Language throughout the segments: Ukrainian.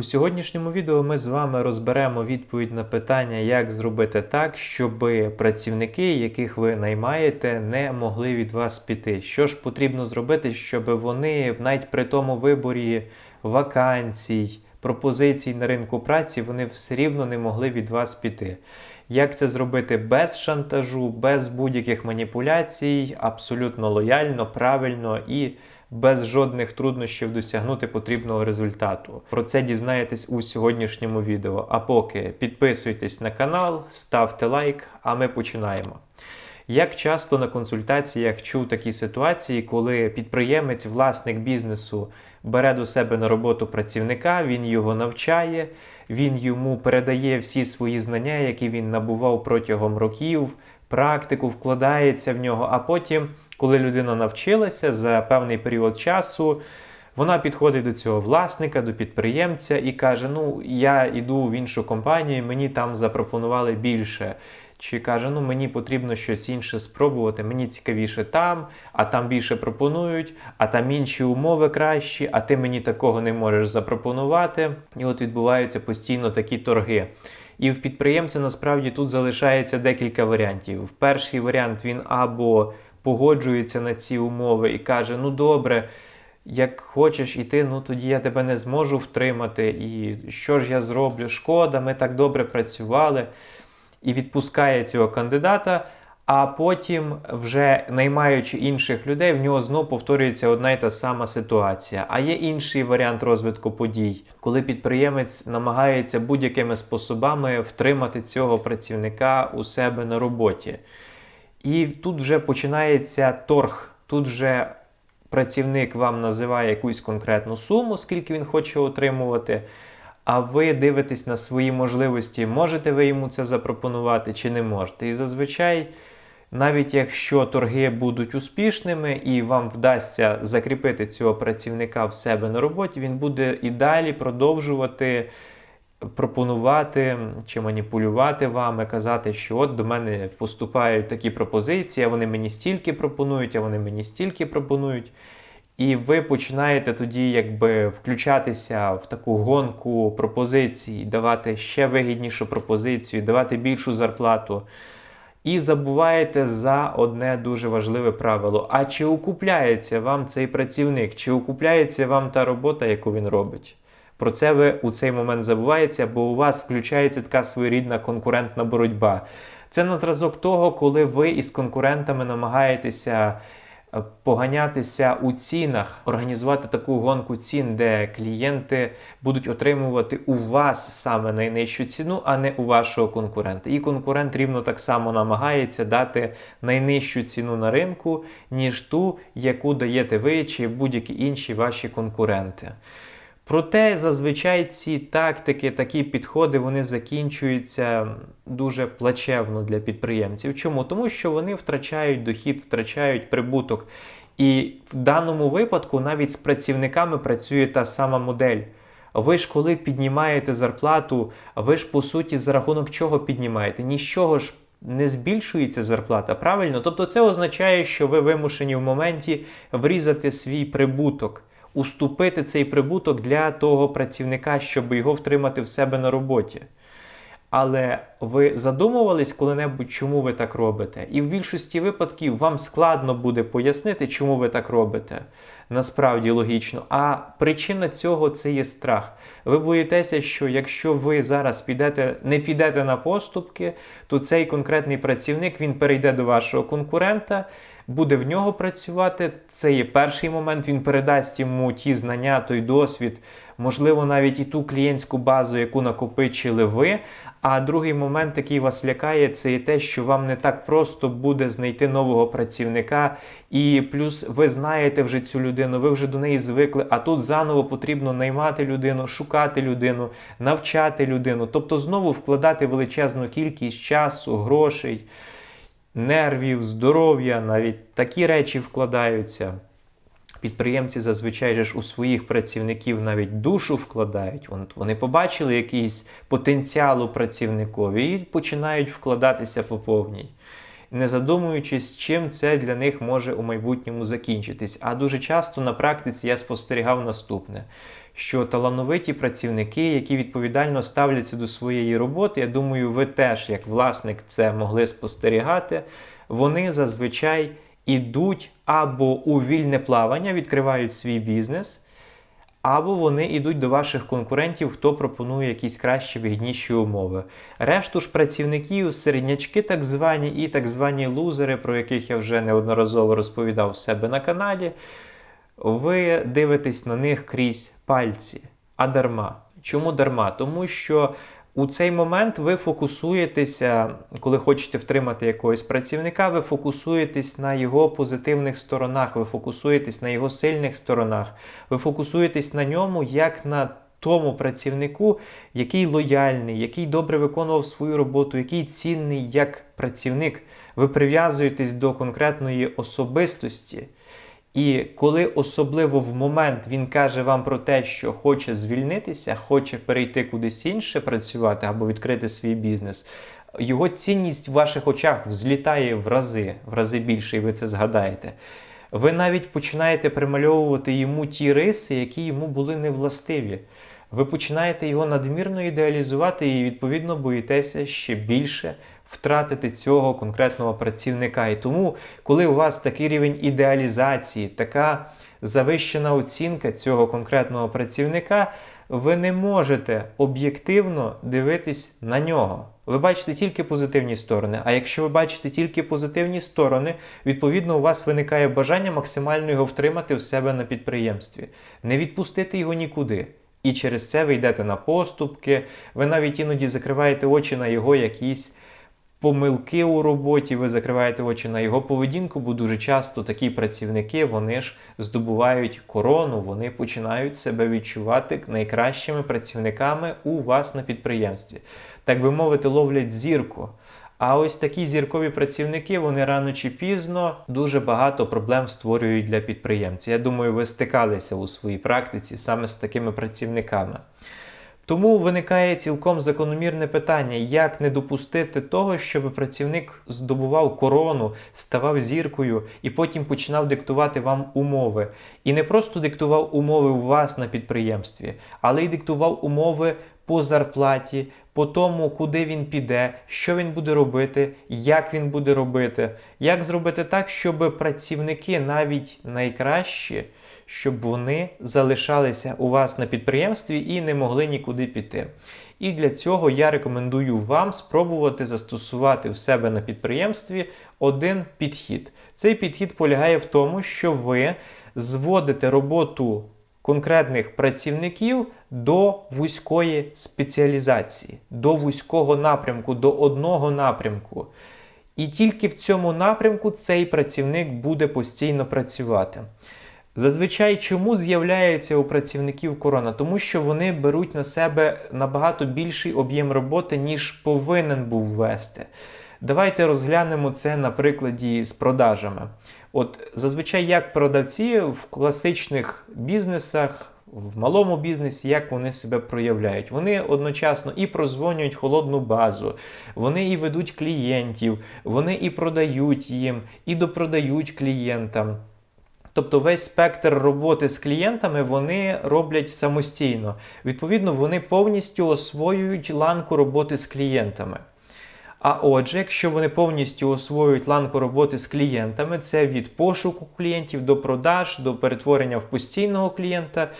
У сьогоднішньому відео ми з вами розберемо відповідь на питання, як зробити так, щоб працівники, яких ви наймаєте, не могли від вас піти. Що ж потрібно зробити, щоб вони навіть при тому виборі вакансій, пропозицій на ринку праці, вони все рівно не могли від вас піти. Як це зробити без шантажу, без будь-яких маніпуляцій, абсолютно лояльно, правильно і без жодних труднощів досягнути потрібного результату. Про це дізнаєтесь у сьогоднішньому відео. А поки підписуйтесь на канал, ставте лайк, а ми починаємо. Як часто на консультаціях чув такі ситуації, коли підприємець, власник бізнесу бере до себе на роботу працівника, він його навчає, він йому передає всі свої знання, які він набував протягом років, практику вкладається в нього, а потім, коли людина навчилася за певний період часу, вона підходить до цього власника, до підприємця і каже: Ну, я йду в іншу компанію, мені там запропонували більше. Чи каже, ну мені потрібно щось інше спробувати, мені цікавіше там, а там більше пропонують, а там інші умови кращі, а ти мені такого не можеш запропонувати. І от відбуваються постійно такі торги. І в підприємця насправді тут залишається декілька варіантів. Перший варіант він або погоджується на ці умови і каже: Ну добре, як хочеш іти, ну тоді я тебе не зможу втримати. І що ж я зроблю? Шкода, ми так добре працювали. І відпускає цього кандидата. А потім, вже наймаючи інших людей, в нього знов повторюється одна й та сама ситуація. А є інший варіант розвитку подій, коли підприємець намагається будь-якими способами втримати цього працівника у себе на роботі. І тут вже починається торг. Тут вже працівник вам називає якусь конкретну суму, скільки він хоче отримувати. А ви дивитесь на свої можливості, можете ви йому це запропонувати чи не можете. І зазвичай, навіть якщо торги будуть успішними і вам вдасться закріпити цього працівника в себе на роботі, він буде і далі продовжувати пропонувати чи маніпулювати вами, казати, що от до мене поступають такі пропозиції, а вони мені стільки пропонують, а вони мені стільки пропонують. І ви починаєте тоді якби включатися в таку гонку пропозицій, давати ще вигіднішу пропозицію, давати більшу зарплату. І забуваєте за одне дуже важливе правило: а чи окупляється вам цей працівник, чи окупляється вам та робота, яку він робить? Про це ви у цей момент забуваєте, бо у вас включається така своєрідна конкурентна боротьба. Це на зразок того, коли ви із конкурентами намагаєтеся поганятися у цінах, організувати таку гонку цін, де клієнти будуть отримувати у вас саме найнижчу ціну, а не у вашого конкурента. І конкурент рівно так само намагається дати найнижчу ціну на ринку, ніж ту, яку даєте ви чи будь-які інші ваші конкуренти. Проте зазвичай ці тактики, такі підходи, вони закінчуються дуже плачевно для підприємців. Чому? Тому що вони втрачають дохід, втрачають прибуток. І в даному випадку навіть з працівниками працює та сама модель. Ви ж коли піднімаєте зарплату, ви ж по суті за рахунок чого піднімаєте? Нічого ж не збільшується зарплата, правильно? Тобто це означає, що ви вимушені в моменті врізати свій прибуток уступити цей прибуток для того працівника, щоб його втримати в себе на роботі. Але ви задумувались коли-небудь, чому ви так робите? І в більшості випадків вам складно буде пояснити, чому ви так робите. Насправді логічно. А причина цього це є страх. Ви боїтеся, що якщо ви зараз підете, не підете на поступки, то цей конкретний працівник він перейде до вашого конкурента буде в нього працювати. Це є перший момент. Він передасть йому ті знання, той досвід, можливо, навіть і ту клієнтську базу, яку накопичили ви. А другий момент, який вас лякає, це і те, що вам не так просто буде знайти нового працівника, і плюс ви знаєте вже цю людину, ви вже до неї звикли. А тут заново потрібно наймати людину, шукати людину, навчати людину, тобто знову вкладати величезну кількість часу, грошей нервів, здоров'я, навіть такі речі вкладаються. Підприємці зазвичай ж у своїх працівників навіть душу вкладають. Вони побачили якийсь потенціал у працівникові і починають вкладатися по повній. Не задумуючись, чим це для них може у майбутньому закінчитись. А дуже часто на практиці я спостерігав наступне: що талановиті працівники, які відповідально ставляться до своєї роботи, я думаю, ви теж, як власник, це могли спостерігати. Вони зазвичай ідуть або у вільне плавання, відкривають свій бізнес, або вони йдуть до ваших конкурентів, хто пропонує якісь кращі вигідніші умови. Решту ж працівників, середнячки, так звані, і так звані лузери, про яких я вже неодноразово розповідав у себе на каналі, ви дивитесь на них крізь пальці. А дарма. Чому дарма? Тому що у цей момент ви фокусуєтеся, коли хочете втримати якогось працівника, ви фокусуєтесь на його позитивних сторонах, ви фокусуєтесь на його сильних сторонах, ви фокусуєтесь на ньому як на тому працівнику, який лояльний, який добре виконував свою роботу, який цінний як працівник. Ви прив'язуєтесь до конкретної особистості. І коли особливо в момент він каже вам про те, що хоче звільнитися, хоче перейти кудись інше працювати або відкрити свій бізнес, його цінність в ваших очах взлітає в рази, в рази більше, і ви це згадаєте. Ви навіть починаєте примальовувати йому ті риси, які йому були невластиві. Ви починаєте його надмірно ідеалізувати і, відповідно, боїтеся ще більше втратити цього конкретного працівника. І тому, коли у вас такий рівень ідеалізації, така завищена оцінка цього конкретного працівника, ви не можете об'єктивно дивитись на нього. Ви бачите тільки позитивні сторони. А якщо ви бачите тільки позитивні сторони, відповідно у вас виникає бажання максимально його втримати в себе на підприємстві, не відпустити його нікуди. І через це ви йдете на поступки, ви навіть іноді закриваєте очі на його якісь помилки у роботі, ви закриваєте очі на його поведінку, бо дуже часто такі працівники вони ж здобувають корону, вони починають себе відчувати найкращими працівниками у вас на підприємстві. Так би мовити, ловлять зірку. А ось такі зіркові працівники, вони рано чи пізно дуже багато проблем створюють для підприємців. Я думаю, ви стикалися у своїй практиці саме з такими працівниками. Тому виникає цілком закономірне питання, як не допустити того, щоб працівник здобував корону, ставав зіркою і потім починав диктувати вам умови. І не просто диктував умови у вас на підприємстві, але й диктував умови по зарплаті, по тому, куди він піде, що він буде робити, як він буде робити, як зробити так, щоб працівники навіть найкращі щоб вони залишалися у вас на підприємстві і не могли нікуди піти. І для цього я рекомендую вам спробувати застосувати в себе на підприємстві один підхід. Цей підхід полягає в тому, що ви зводите роботу конкретних працівників до вузької спеціалізації, до вузького напрямку, до одного напрямку. І тільки в цьому напрямку цей працівник буде постійно працювати. Зазвичай чому з'являється у працівників корона? Тому що вони беруть на себе набагато більший об'єм роботи, ніж повинен був вести. Давайте розглянемо це на прикладі з продажами. От зазвичай, як продавці в класичних бізнесах, в малому бізнесі, як вони себе проявляють. Вони одночасно і прозвонюють холодну базу, вони і ведуть клієнтів, вони і продають їм, і допродають клієнтам. Тобто весь спектр роботи з клієнтами вони роблять самостійно. Відповідно, вони повністю освоюють ланку роботи з клієнтами. А отже, якщо вони повністю освоюють ланку роботи з клієнтами, це від пошуку клієнтів до продаж, до перетворення в постійного клієнта,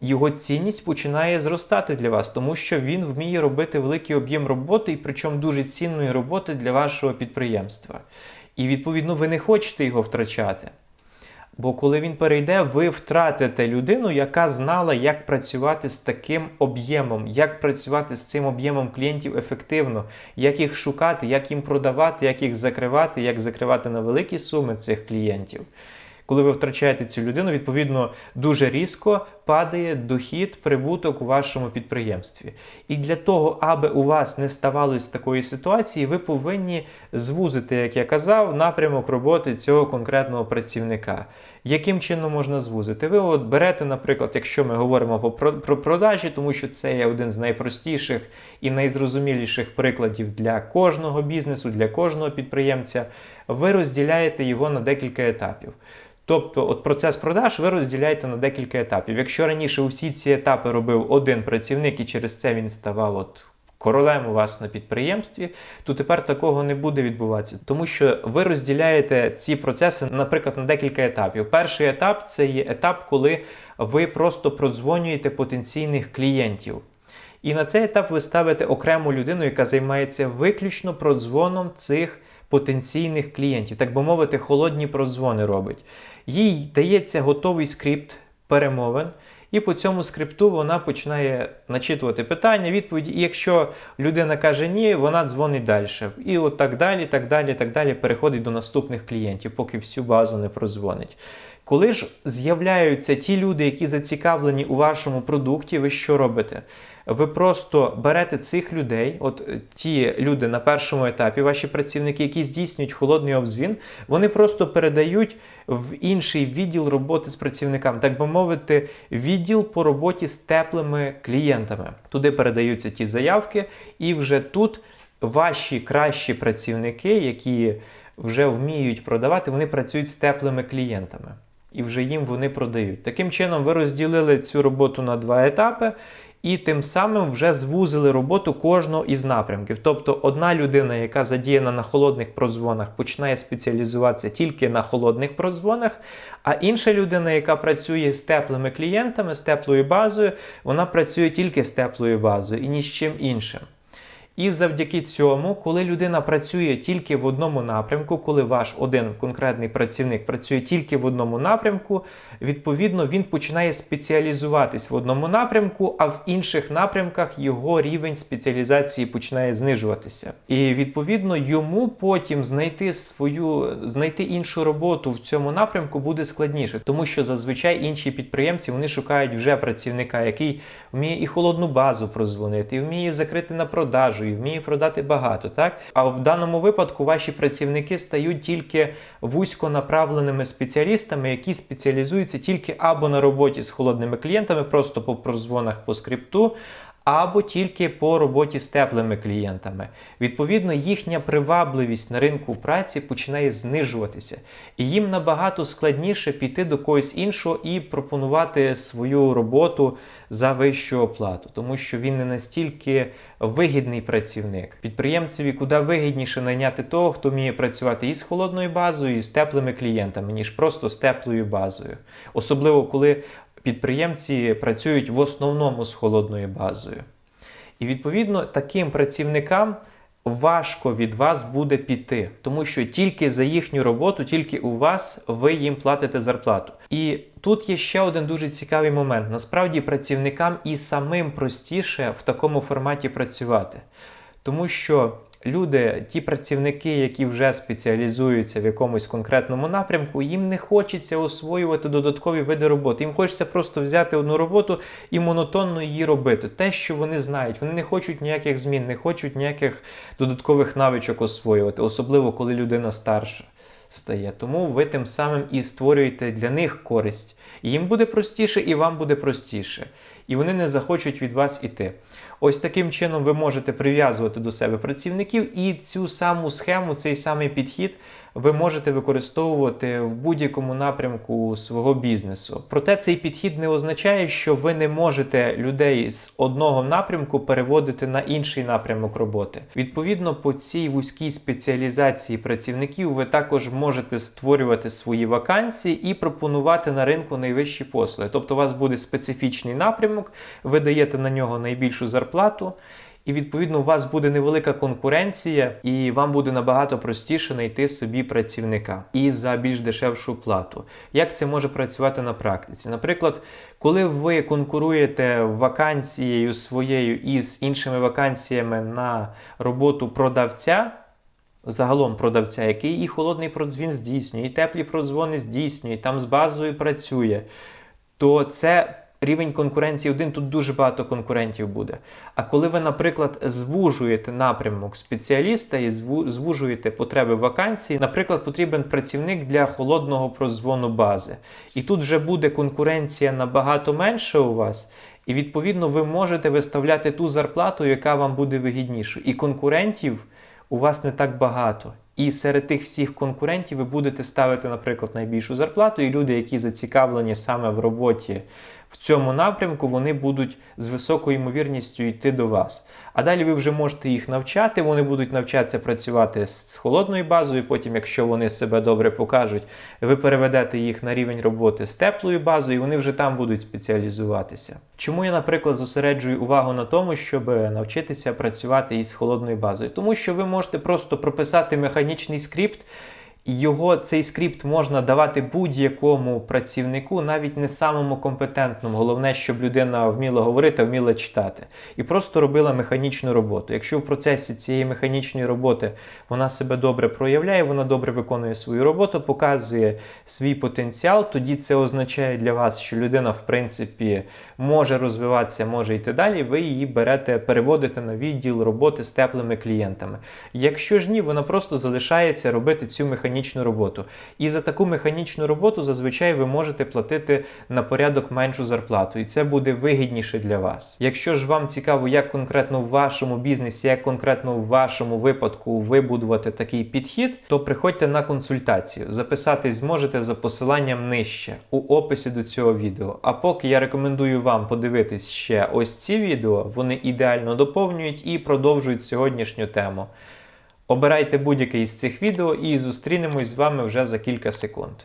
його цінність починає зростати для вас, тому що він вміє робити великий об'єм роботи, і причому дуже цінної роботи для вашого підприємства. І відповідно ви не хочете його втрачати. Бо коли він перейде, ви втратите людину, яка знала, як працювати з таким об'ємом, як працювати з цим об'ємом клієнтів ефективно, як їх шукати, як їм продавати, як їх закривати, як закривати на великі суми цих клієнтів. Коли ви втрачаєте цю людину, відповідно дуже різко падає дохід, прибуток у вашому підприємстві. І для того, аби у вас не ставалось такої ситуації, ви повинні звузити, як я казав, напрямок роботи цього конкретного працівника. Яким чином можна звузити? Ви от берете, наприклад, якщо ми говоримо про продажі, тому що це є один з найпростіших і найзрозуміліших прикладів для кожного бізнесу, для кожного підприємця, ви розділяєте його на декілька етапів. Тобто, от процес продаж ви розділяєте на декілька етапів. Якщо раніше усі ці етапи робив один працівник і через це він ставав от королем у вас на підприємстві, то тепер такого не буде відбуватися, тому що ви розділяєте ці процеси, наприклад, на декілька етапів. Перший етап це є етап, коли ви просто продзвонюєте потенційних клієнтів. І на цей етап ви ставите окрему людину, яка займається виключно продзвоном цих потенційних клієнтів, так би мовити, холодні продзвони робить. Їй дається готовий скрипт перемовин, і по цьому скрипту вона починає начитувати питання, відповіді. І якщо людина каже ні, вона дзвонить далі. І от так далі, так далі, так далі переходить до наступних клієнтів, поки всю базу не прозвонить. Коли ж з'являються ті люди, які зацікавлені у вашому продукті, ви що робите? Ви просто берете цих людей, от е, ті люди на першому етапі, ваші працівники, які здійснюють холодний обзвін, вони просто передають в інший відділ роботи з працівниками, так би мовити, відділ по роботі з теплими клієнтами. Туди передаються ті заявки, і вже тут ваші кращі працівники, які вже вміють продавати, вони працюють з теплими клієнтами. І вже їм вони продають. Таким чином, ви розділили цю роботу на два етапи, і тим самим вже звузили роботу кожного із напрямків. Тобто, одна людина, яка задіяна на холодних продзвонах, починає спеціалізуватися тільки на холодних продзвонах, а інша людина, яка працює з теплими клієнтами, з теплою базою, вона працює тільки з теплою базою і ні з чим іншим. І завдяки цьому, коли людина працює тільки в одному напрямку, коли ваш один конкретний працівник працює тільки в одному напрямку, відповідно він починає спеціалізуватись в одному напрямку, а в інших напрямках його рівень спеціалізації починає знижуватися. І відповідно йому потім знайти свою знайти іншу роботу в цьому напрямку буде складніше, тому що зазвичай інші підприємці вони шукають вже працівника, який вміє і холодну базу прозвонити, і вміє закрити на продажу і вміє продати багато, так? А в даному випадку ваші працівники стають тільки вузьконаправленими спеціалістами, які спеціалізуються тільки або на роботі з холодними клієнтами, просто по прозвонах по скрипту, або тільки по роботі з теплими клієнтами. Відповідно, їхня привабливість на ринку праці починає знижуватися, і їм набагато складніше піти до когось іншого і пропонувати свою роботу за вищу оплату, тому що він не настільки вигідний працівник. Підприємцеві куди вигідніше найняти того, хто вміє працювати і з холодною базою, і з теплими клієнтами, ніж просто з теплою базою. Особливо коли підприємці працюють в основному з холодною базою. І відповідно таким працівникам важко від вас буде піти, тому що тільки за їхню роботу, тільки у вас ви їм платите зарплату. І тут є ще один дуже цікавий момент. Насправді працівникам і самим простіше в такому форматі працювати, тому що. Люди, ті працівники, які вже спеціалізуються в якомусь конкретному напрямку, їм не хочеться освоювати додаткові види роботи. Їм хочеться просто взяти одну роботу і монотонно її робити. Те, що вони знають, вони не хочуть ніяких змін, не хочуть ніяких додаткових навичок освоювати, особливо коли людина старша стає. Тому ви тим самим і створюєте для них користь. І їм буде простіше, і вам буде простіше. І вони не захочуть від вас іти. Ось таким чином ви можете прив'язувати до себе працівників, і цю саму схему, цей самий підхід ви можете використовувати в будь-якому напрямку свого бізнесу. Проте цей підхід не означає, що ви не можете людей з одного напрямку переводити на інший напрямок роботи. Відповідно, по цій вузькій спеціалізації працівників ви також можете створювати свої вакансії і пропонувати на ринку найвищі послуги. Тобто, у вас буде специфічний напрямок, ви даєте на нього найбільшу зарплату. І відповідно у вас буде невелика конкуренція, і вам буде набагато простіше знайти собі працівника і за більш дешевшу плату. Як це може працювати на практиці? Наприклад, коли ви конкуруєте вакансією своєю із іншими вакансіями на роботу продавця. Загалом продавця, який і холодний продзвін здійснює, і теплі продзвони здійснює, і там з базою працює, то це рівень конкуренції один, тут дуже багато конкурентів буде. А коли ви, наприклад, звужуєте напрямок спеціаліста і звужуєте потреби вакансії, наприклад, потрібен працівник для холодного прозвону бази. І тут вже буде конкуренція набагато менша у вас. І відповідно ви можете виставляти ту зарплату, яка вам буде вигіднішою. І конкурентів у вас не так багато. І серед тих всіх конкурентів ви будете ставити, наприклад, найбільшу зарплату, і люди, які зацікавлені саме в роботі в цьому напрямку, вони будуть з високою ймовірністю йти до вас. А далі ви вже можете їх навчати, вони будуть навчатися працювати з холодною базою. Потім, якщо вони себе добре покажуть, ви переведете їх на рівень роботи з теплою базою, і вони вже там будуть спеціалізуватися. Чому я, наприклад, зосереджую увагу на тому, щоб навчитися працювати із холодною базою? Тому що ви можете просто прописати механічний скрипт. Його цей скрипт можна давати будь-якому працівнику, навіть не самому компетентному. Головне, щоб людина вміла говорити, вміла читати, і просто робила механічну роботу. Якщо в процесі цієї механічної роботи вона себе добре проявляє, вона добре виконує свою роботу, показує свій потенціал, тоді це означає для вас, що людина, в принципі, може розвиватися, може йти далі. Ви її берете, переводите на відділ роботи з теплими клієнтами. Якщо ж ні, вона просто залишається робити цю механічну роботу. І за таку механічну роботу зазвичай ви можете платити на порядок меншу зарплату, і це буде вигідніше для вас. Якщо ж вам цікаво, як конкретно в вашому бізнесі, як конкретно в вашому випадку вибудувати такий підхід, то приходьте на консультацію. Записатись зможете за посиланням нижче у описі до цього відео. А поки я рекомендую вам подивитись ще ось ці відео, вони ідеально доповнюють і продовжують сьогоднішню тему. Обирайте будь-яке із цих відео і зустрінемось з вами вже за кілька секунд.